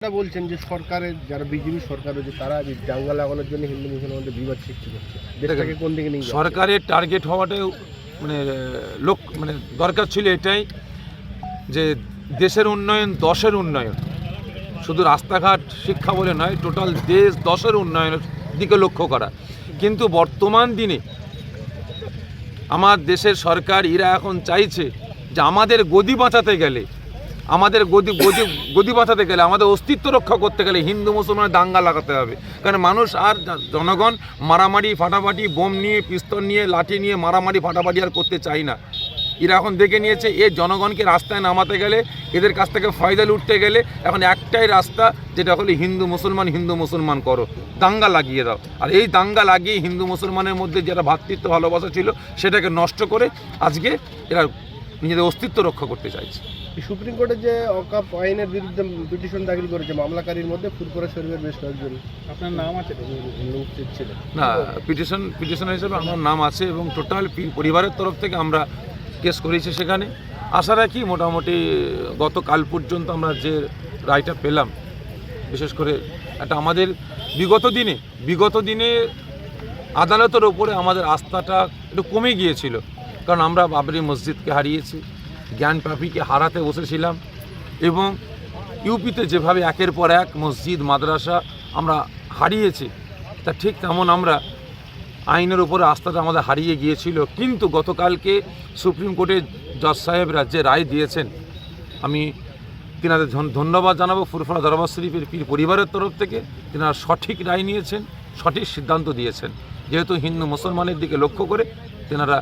এটা বলছেন যে সরকারের যারা বিজেপি সরকার রয়েছে তারা যে দাঙ্গা লাগানোর জন্য হিন্দু মুসলমানদের বিবাদ সৃষ্টি করছে। দেশটাকে কোন দিকে নিয়ে সরকারের টার্গেট হওয়াটাই মানে লোক মানে দরকার ছিল এটাই যে দেশের উন্নয়ন দশের উন্নয়ন। শুধু রাস্তাঘাট শিক্ষা বলে নয় টোটাল দেশ দশের উন্নয়নের দিকে লক্ষ্য করা। কিন্তু বর্তমান দিনে আমার দেশের সরকার এরা এখন চাইছে যে আমাদের গদি বাঁচাতে গেলে আমাদের গদি গদি গদি বাঁচাতে গেলে, আমাদের অস্তিত্ব রক্ষা করতে গেলে হিন্দু মুসলমানের দাঙ্গা লাগাতে হবে। কারণ মানুষ আর জনগণ মারামারি, ফাটাফাটি, বোম নিয়ে, পিস্তল নিয়ে, লাঠি নিয়ে মারামারি, ফাটাফাটি আর করতে চাই না। এরা এখন দেখে নিয়েছে, এ জনগণকে রাস্তায় নামাতে গেলে, এদের কাছ থেকে ফয়দা লুটতে গেলে এখন একটাই রাস্তা, যেটা হলো হিন্দু, মুসলমান হিন্দু, মুসলমান করো। দাঙ্গা লাগিয়ে দাও। আর এই দাঙ্গা লাগিয়ে হিন্দু, মুসলমানের মধ্যে যারা ভ্রাতৃত্ব ভালোবাসা ছিল, সেটাকে নষ্ট করে আজকে এরা নিজেদের অস্তিত্ব রক্ষা করতে চাইছে। সুপ্রিম কোর্টে যে অকাপ আইনের বিরুদ্ধে পিটিশন দাখিল করেছে মামলাকারীর মধ্যে ফুরপুরা শরীফের বেশ কয়েকজন। আপনার নাম আছে লোক ছিলেন না পিটিশন পিটিশন হিসেবে আমার নাম আছে এবং টোটাল পরিবারের তরফ থেকে আমরা কেস করেছি সেখানে। আশা রাখি মোটামুটি গতকাল পর্যন্ত আমরা যে রায়টা পেলাম বিশেষ করে একটা আমাদের বিগত দিনে বিগত দিনে আদালতের ওপরে আমাদের আস্থাটা একটু কমে গিয়েছিল। কারণ আমরা বাবরি মসজিদকে হারিয়েছি জ্ঞানপাপীকে হারাতে বসেছিলাম এবং ইউপিতে যেভাবে একের পর এক মসজিদ, মাদ্রাসা আমরা হারিয়েছি, তা ঠিক তেমন আমরা আইনের উপরে আস্থাটা আমাদের হারিয়ে গিয়েছিল। কিন্তু গতকালকে সুপ্রিম কোর্টের জজ সাহেবরা যে রায় দিয়েছেন, আমি তিনাদের ধন্যবাদ জানাব। ফুরফুরা দরবার শরীফের পীর পরিবারের তরফ থেকে তিনারা সঠিক রায় নিয়েছেন, সঠিক সিদ্ধান্ত দিয়েছেন। যেহেতু হিন্দু মুসলমানের দিকে লক্ষ্য করে তেনারা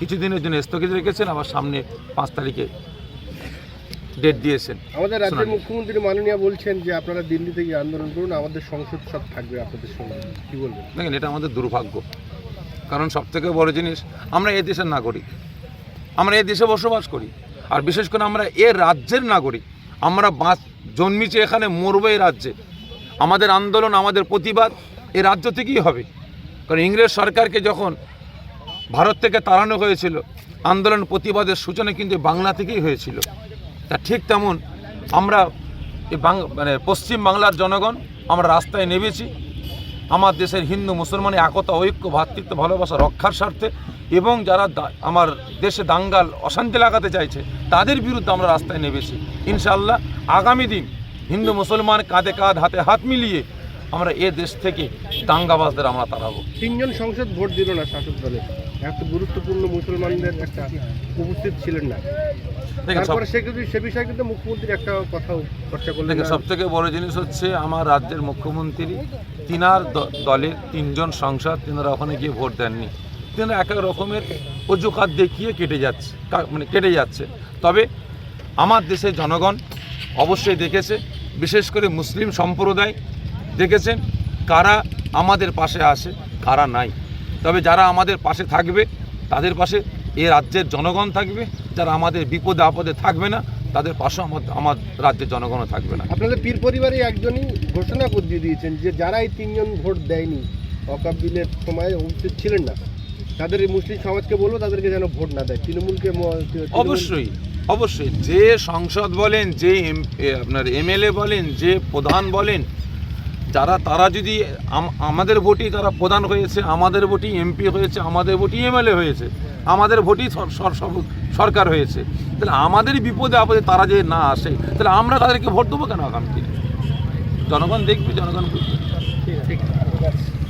কিছুদিনের জন্য স্থগিত রেখেছেন আবার সামনে পাঁচ তারিখে ডেট দিয়েছেন। আমাদের রাজ্যের মুখ্যমন্ত্রী মাননীয় বলছেন যে আপনারা দিল্লিতে গিয়ে আন্দোলন করুন আমাদের সংসদ সব থাকবে আপনাদের সঙ্গে। কি বলবেন? দেখেন এটা আমাদের দুর্ভাগ্য। কারণ সবথেকে বড় জিনিস আমরা এ দেশের নাগরিক। আমরা এ দেশে বসবাস করি। আর বিশেষ করে আমরা এ রাজ্যের নাগরিক। আমরা বাঁচ জন্মিছে এখানে মরবো এই রাজ্যে। আমাদের আন্দোলন আমাদের প্রতিবাদ এ রাজ্য থেকেই হবে। কারণ ইংরেজ সরকারকে যখন ভারত থেকে তাড়ানো হয়েছিল। আন্দোলন প্রতিবাদের সূচনা কিন্তু বাংলা থেকেই হয়েছিল। তা ঠিক তেমন আমরা মানে পশ্চিম বাংলার জনগণ, আমরা রাস্তায় নেমেছি। আমার দেশের হিন্দু মুসলমানের একতা, ঐক্য ভ্রাতৃত্ব ভালোবাসা, রক্ষার স্বার্থে এবং যারা আমার দেশে দাঙ্গাল, অশান্তি লাগাতে চাইছে, তাদের বিরুদ্ধে আমরা রাস্তায় নেমেছি। ইনশাল্লাহ আগামী দিন হিন্দু মুসলমান কাঁধে কাঁধ, হাতে হাত মিলিয়ে আমরা এ দেশ থেকে দাঙ্গাবাজদের আমরা তাড়াবো। তিনজন সংসদ ভোট দিল না শাসক দলে। এত গুরুত্বপূর্ণ মুসলমানদের একটা উপস্থিত ছিলেন না। তারপরে সে কিন্তু সে বিষয়ে কিন্তু মুখ্যমন্ত্রী একটা কথা চর্চা করলেন সব থেকে বড় জিনিস হচ্ছে আমার রাজ্যের মুখ্যমন্ত্রী তিনার দলের তিনজন সংসদ তিনারা ওখানে গিয়ে ভোট দেননি। তিনারা এক এক রকমের অজুহাত দেখিয়ে কেটে যাচ্ছে মানে কেটে যাচ্ছে। তবে আমার দেশের জনগণ অবশ্যই দেখেছে বিশেষ করে মুসলিম সম্প্রদায় দেখেছেন কারা আমাদের পাশে আসে কারা নাই। তবে যারা আমাদের পাশে থাকবে তাদের পাশে এ রাজ্যের জনগণ থাকবে। যারা আমাদের বিপদে আপদে থাকবে না তাদের পাশে আমার আমার রাজ্যের জনগণও থাকবে না। আপনাদের পীর পরিবারে একজনই ঘোষণা করে দিয়ে দিয়েছেন যে যারা এই তিনজন ভোট দেয়নি অকাপ বিলের সময় উপস্থিত ছিলেন না তাদের এই মুসলিম সমাজকে বলব তাদেরকে যেন ভোট না দেয়। তৃণমূলকে অবশ্যই অবশ্যই। যে সংসদ বলেন যে আপনার এমএলএ বলেন যে প্রধান বলেন যারা, তারা যদি আমাদের ভোটই তারা প্রধান হয়েছে, আমাদের ভোটই এমপি হয়েছে, আমাদের ভোটই এমএলএ হয়েছে, আমাদের ভোটই সর- সর- সর- সরকার হয়েছে, তাহলে আমাদের বিপদে আপদে তারা যদি না আসে, তাহলে আমরা তাদেরকে ভোট দেবো কেন আগামী জনগণ দেখবে, জনগণ বুঝবে। ঠিক আছে।